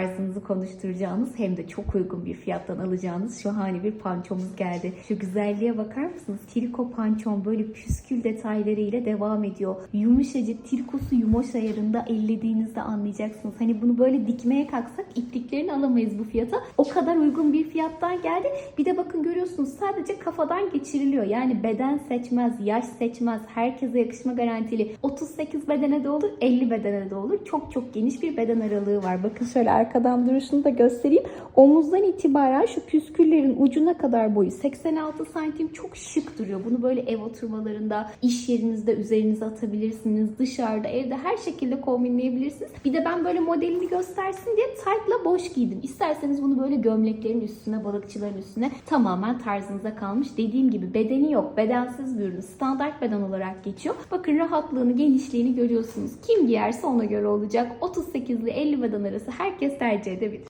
tarzınızı konuşturacağınız hem de çok uygun bir fiyattan alacağınız şahane bir pançomuz geldi. Şu güzelliğe bakar mısınız? Triko pançom böyle püskül detaylarıyla devam ediyor. Yumuşacık trikosu yumuş ayarında ellediğinizde anlayacaksınız. Hani bunu böyle dikmeye kalksak ipliklerini alamayız bu fiyata. O kadar uygun bir fiyattan geldi. Bir de bakın görüyorsunuz sadece kafadan geçiriliyor. Yani beden seçmez, yaş seçmez. Herkese yakışma garantili. 38 bedene de olur, 50 bedene de olur. Çok çok geniş bir beden aralığı var. Bakın şöyle arkadan duruşunu da göstereyim. Omuzdan itibaren şu püsküllerin ucuna kadar boyu 86 santim çok şık duruyor. Bunu böyle ev oturmalarında, iş yerinizde üzerinize atabilirsiniz. Dışarıda, evde her şekilde kombinleyebilirsiniz. Bir de ben böyle modelini göstersin diye taytla boş giydim. İsterseniz bunu böyle gömleklerin üstüne, balıkçıların üstüne tamamen tarzınıza kalmış. Dediğim gibi bedeni yok. Bedensiz bir ürün. Standart beden olarak geçiyor. Bakın rahatlığını, genişliğini görüyorsunuz. Kim giyerse ona göre olacak. 38 ile 50 beden arası herkes tercih edebilir.